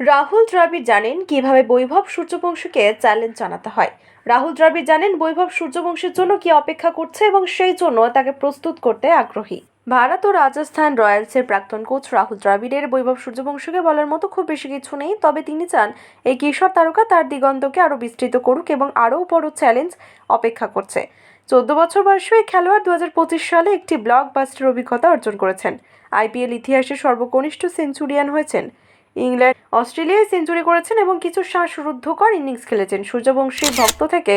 রাহুল দ্রাবিড় জানেন কীভাবে বৈভব সূর্যবংশীকে চ্যালেঞ্জ জানাতে হয়। রাহুল দ্রাবিড় জানেন বৈভব সূর্যবংশীর জন্য কি অপেক্ষা করছে এবং সেই জন্য তাকে প্রস্তুত করতে আগ্রহী। ভারত ও রাজস্থান রয়্যালসের প্রাক্তন কোচ রাহুল দ্রাবিড়ের বৈভব সূর্যবংশীকে বলার মতো খুব বেশি কিছু নেই, তবে তিনি চান এই কিশোর তারকা তার দিগন্তকে আরও বিস্তৃত করুক এবং আরও বড় চ্যালেঞ্জ অপেক্ষা করছে। চোদ্দ বছর বয়সে এই খেলোয়াড় দু হাজার পঁচিশ সালে একটি ব্লকবাস্টার অভিজ্ঞতা অর্জন করেছেন। আইপিএল ইতিহাসে সর্বকনিষ্ঠ সেঞ্চুরিয়ান হয়েছেন। ইংল্যান্ড, অস্ট্রেলিয়ায় সেঞ্চুরি করেছেন এবং কিছু শ্বাসরুদ্ধকর ইনিংস খেলেছেন। সূর্যবংশীর ভক্ত থেকে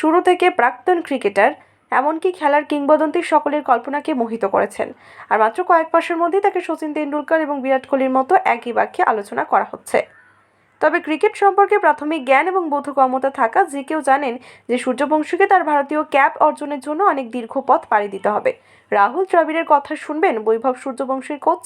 শুরু থেকে প্রাক্তন ক্রিকেটার, এমনকি খেলার কিংবদন্তি সকলের কল্পনাকে মোহিত করেছেন। আর মাত্র কয়েক মাসের মধ্যেই তাকে শচীন তেন্ডুলকর এবং বিরাট কোহলির মতো একই বাক্যে আলোচনা করা হচ্ছে। তবে ক্রিকেট সম্পর্কে প্রাথমিক জ্ঞান এবং বোধগম্যতা থাকা যে কেউ জানেন যে সূর্যবংশীকে তার ভারতীয় ক্যাপ অর্জনের জন্য অনেক দীর্ঘ পথ পাড়ি দিতে হবে। রাহুল দ্রাবিড়ের কথা শুনবেন বৈভব সূর্যবংশীর কোচ।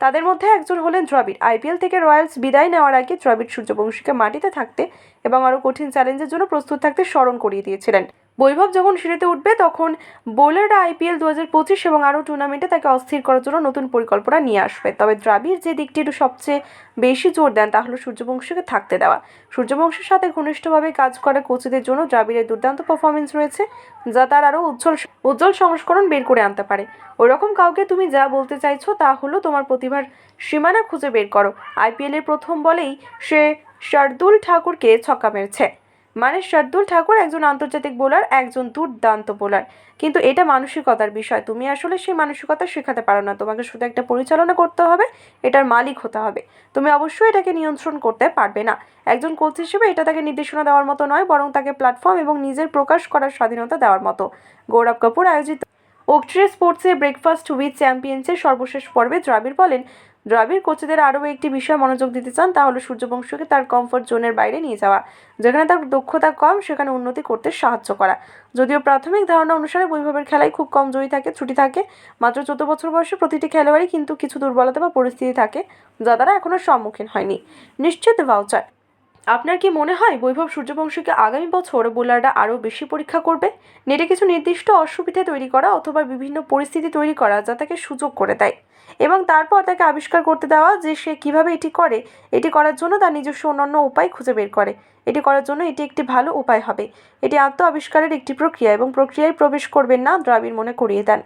তাদের মধ্যে একজন হলেন দ্রাবিড়। আইপিএল থেকে রয়্যালস বিদায় নেওয়ার আগে দ্রাবিড় সূর্যবংশীকে মাটিতে থাকতে এবং আরও কঠিন চ্যালেঞ্জের জন্য প্রস্তুত থাকতে স্মরণ করিয়ে দিয়েছিলেন। বৈভব যখন সিঁড়িতে উঠবে, তখন বোলাররা আইপিএল দু হাজার পঁচিশ এবং আরও টুর্নামেন্টে তাকে অস্থির করার জন্য নতুন পরিকল্পনা নিয়ে আসবে। তবে দ্রাবিড় যে দিকটির সবচেয়ে বেশি জোর দেন, তা হলো সূর্যবংশীকে থাকতে দেওয়া। সূর্যবংশের সাথে ঘনিষ্ঠভাবে কাজ করা কোচদের জন্য দ্রাবিড়ের দুর্দান্ত পারফরমেন্স রয়েছে, যা তার আরও উজ্জ্বল উজ্জ্বল সংস্করণ বের করে আনতে পারে। ওরকম কাউকে তুমি যা বলতে চাইছো, তা হলো তোমার প্রতিভার সীমানা খুঁজে বের করো। আইপিএলের প্রথম বলেই সে শার্দুল ঠাকুরকে ছক্কা মেরেছে। মানে শার্দুল ঠাকুর একজন আন্তর্জাতিক বোলার, একজন দুর্দান্ত বোলার। কিন্তু এটা মানসিকতার বিষয়। তুমি আসলে সেই মানসিকতা শেখাতে পারো না। তোমাকে শুধু একটা পরিচালনা করতে হবে, এটার মালিক হতে হবে। তুমি অবশ্যই এটাকে নিয়ন্ত্রণ করতে পারবে না। একজন কোচ হিসেবে এটা তাকে নির্দেশনা দেওয়ার মতো নয়, বরং তাকে প্ল্যাটফর্ম এবং নিজের প্রকাশ করার স্বাধীনতা দেওয়ার মতো। গৌরব কাপুর আয়োজিত ওকট্রে স্পোর্টসের ব্রেকফাস্ট উইথ চ্যাম্পিয়ন্সের সর্বশেষ পর্বে দ্রাবিড় বলেন দ্রাবিড় কোচেদের আরও একটি বিষয় মনোযোগ দিতে চান, তা হলো সূর্যবংশকে তার কমফোর্ট জোনের বাইরে নিয়ে যাওয়া, যেখানে তার দক্ষতা কম, সেখানে উন্নতি করতে সাহায্য করা। যদিও প্রাথমিক ধারণা অনুসারে বৈভবের খেলায় খুব কম জয়ী থাকে, ছুটি থাকে, মাত্র চোদ্দ বছর বয়সে প্রতিটি খেলোয়াড়ই কিন্তু কিছু দুর্বলতা বা পরিস্থিতি থাকে, যা তারা এখনও সম্মুখীন হয়নি। নিশ্চিত, ভাউচার। আপনার কি মনে হয় বৈভব সূর্যবংশীকে আগামী বছর বোলাররা আরও বেশি পরীক্ষা করবে? নেটে কিছু নির্দিষ্ট অসুবিধা তৈরি করা অথবা বিভিন্ন পরিস্থিতি তৈরি করা যা তাকে সুযোগ করে দেয় এবং তারপর তাকে আবিষ্কার করতে দেওয়া যে সে কীভাবে এটি করে, এটি করার জন্য তার নিজস্ব অন্যান্য উপায় খুঁজে বের করে। এটি করার জন্য এটি একটি ভালো উপায় হবে। এটি আত্ম আবিষ্কারের একটি প্রক্রিয়া এবং প্রক্রিয়ায় প্রবেশ করবেন না দ্রাবিড় মনে করিয়ে দেন।